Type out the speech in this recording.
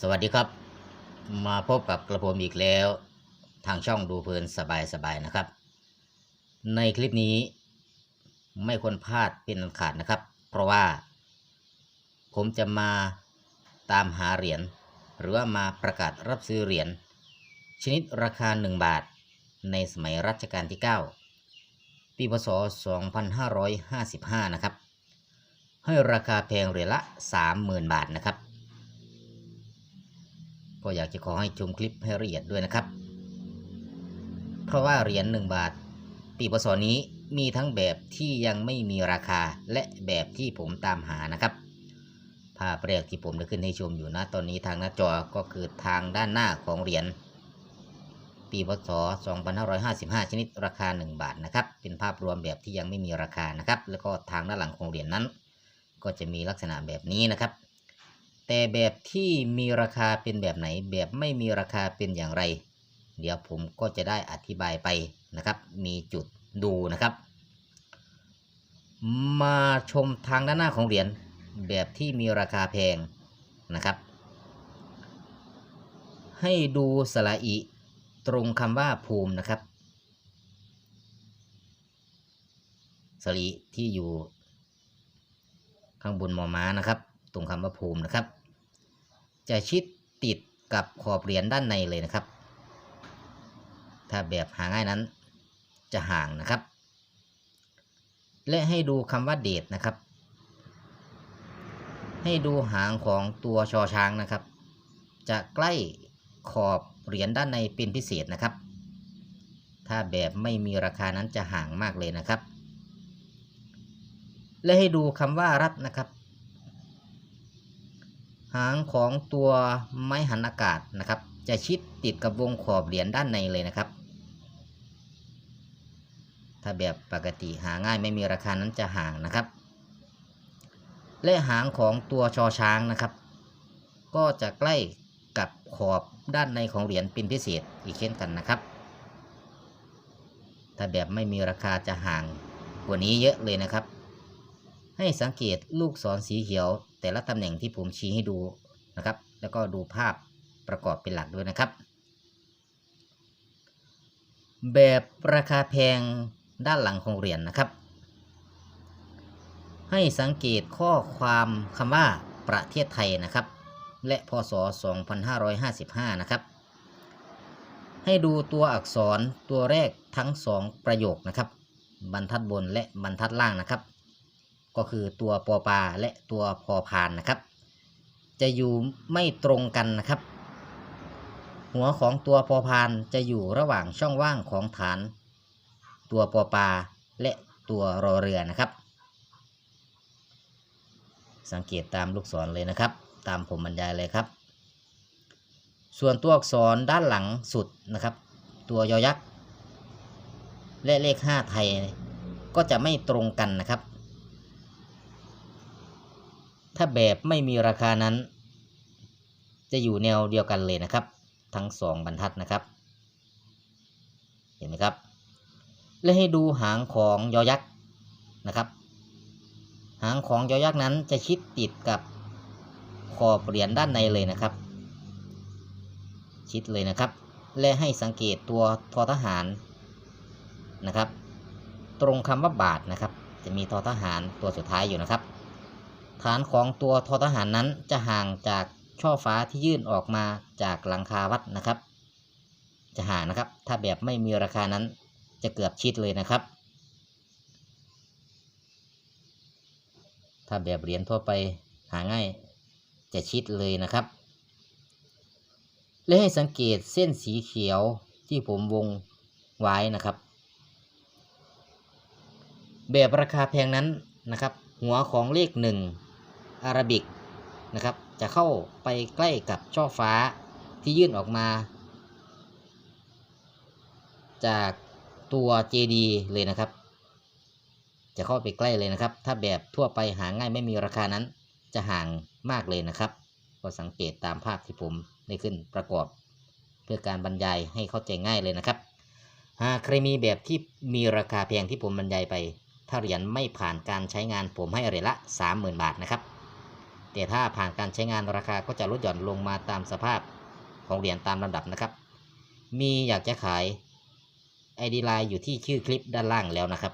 สวัสดีครับ มาพบกับกระผมอีกแล้ว ทางช่องดูเพลินสบายๆนะครับ ในคลิปนี้ ไม่ควรพลาดเป็นอันขาดนะครับ เพราะว่า ผมจะมาตามหาเหรียญหรือว่ามาประกาศรับซื้อเหรียญชนิดราคา 1 บาท ในสมัยรัชกาลที่ 9 ปีพศ 2555 นะครับ ให้ราคาแพงเหรียญละ 30,000 บาทนะครับ ก็อยากจะขอให้ชมคลิปให้ละเอียดด้วยนะครับ เพราะว่าเหรียญ1บาท ปีพศนี้มีทั้งแบบที่ยังไม่มีราคาและแบบที่ผมตามหานะครับ ภาพแรกที่ผมได้ขึ้นให้ชมอยู่นะตอนนี้ทางหน้าจอก็คือทางด้านหน้าของเหรียญปีพศ 2555 ชนิดราคา 1 บาทนะครับ เป็นภาพรวมแบบที่ยังไม่มีราคานะครับ แล้วก็ทางด้านหลังของเหรียญนั้น ก็จะมีลักษณะแบบนี้นะครับ แต่แบบที่มีราคาเป็นแบบไหน แบบไม่มีราคาเป็นอย่างไร เดี๋ยวผมก็จะได้อธิบายไปนะครับ มีจุดดูนะครับ มาชมทางด้านหน้าของเหรียญแบบที่มีราคาแพงนะครับ ให้ดูสระอิตรงคำว่าภูมินะครับสระอิที่อยู่ข้างบนมอม้านะครับ ตรงคำว่าภูมินะครับ จะชิดติดกับขอบเหรียญด้านในเลยนะครับ ถ้าแบบหาง่ายนั้นจะห่างนะครับ และให้ดูคำว่าเดทนะครับ ให้ดูหางของตัวชอช้างนะครับ จะใกล้ขอบเหรียญด้านในเป็นพิเศษนะครับ ถ้าแบบไม่มีราคานั้นจะห่างมากเลยนะครับ และให้ดูคำว่ารัดนะครับ หางของตัวไม้หันอากาศนะครับ จะชิดติดกับวงขอบเหรียญด้านในเลยนะครับ ถ้าแบบปกติหาง่ายไม่มีราคานั้นจะห่างนะครับ และหางของตัวชอช้างนะครับ ก็จะใกล้กับขอบด้านในของเหรียญเป็นพิเศษอีกเช่นกันนะครับ ถ้าแบบไม่มีราคาจะห่างกว่านี้เยอะเลยนะครับ ให้สังเกตลูกศรสีเขียว แต่ละตำแหน่งที่ผมชี้ให้ดูนะครับ แล้วก็ดูภาพประกอบเป็นหลักด้วยนะครับ แบบราคาแพงด้านหลังของเหรียญนนะครับ ให้สังเกตข้อความคำว่าประเทศไทยนะครับ และพศ 2555 นะครับ ให้ดูตัวอักษรตัวแรกทั้งสองประโยคนะครับ บรรทัดบนและบรรทัดล่างนะครับ ก็คือตัวปอปาและตัวพอพานนะครับ จะอยู่ไม่ตรงกันนะครับ หัวของตัวพอพานจะอยู่ระหว่างช่องว่างของฐาน ตัวปอปาและตัวรอเรือนะครับ สังเกตตามลูกศรเลยนะครับ ตามผมบรรยายเลยครับ ส่วนตัวอักษรด้านหลังสุดนะครับ ตัวยอยักษ์และเลข 5 ไทยก็จะไม่ตรงกันนะครับ ถ้าแบบไม่มีราคานั้น จะอยู่แนวเดียวกันเลยนะครับ ทั้งสองบรรทัดนะครับ เห็นไหมครับ และให้ดูหางของยอยักษ์นะครับ หางของยอยักษ์นั้นจะชิดติดกับขอบเหรียญด้านในเลยนะครับ ชิดเลยนะครับ และให้สังเกตตัวทอทหารนะครับ ตรงคำว่าบาทนะครับ จะมีทอทหารตัวสุดท้ายอยู่นะครับ ฐานของตัวทอทหารนั้นจะห่างจากช่อฟ้าที่ยื่นออกมาจากหลังคาวัดนะครับ จะห่างนะครับ ถ้าแบบไม่มีราคานั้นจะเกือบชิดเลยนะครับ ถ้าแบบเหรียญทั่วไปหาง่ายจะชิดเลยนะครับ และให้สังเกตเส้นสีเขียวที่ผมวงไว้นะครับ แบบราคาแพงนั้นนะครับ หัวของเลขหนึ่ง อาราบิกนะครับจะเข้าไปใกล้กับช่อฟ้าที่ยื่นออกมา จากตัว JD เลยนะครับ จะเข้าไปใกล้เลยนะครับ ถ้าแบบทั่วไปหาง่ายไม่มีราคานั้น จะห่างมากเลยนะครับ ก็สังเกตตามภาพที่ผมได้ขึ้นประกอบ เพื่อการบรรยายให้เข้าใจง่ายเลยนะครับหากใครมีแบบที่มีราคาแพงที่ผมบรรยายไป ถ้าเหรียญไม่ผ่านการใช้งานผมให้เหรียญละ 30,000 บาทนะครับ แต่ถ้าผ่านการใช้งานราคาก็จะลดหย่อนลงมาตามสภาพของเหรียญตามลำดับนะครับ มีอยากจะขาย ID ไลน์อยู่ที่ชื่อคลิปด้านล่างแล้วนะครับ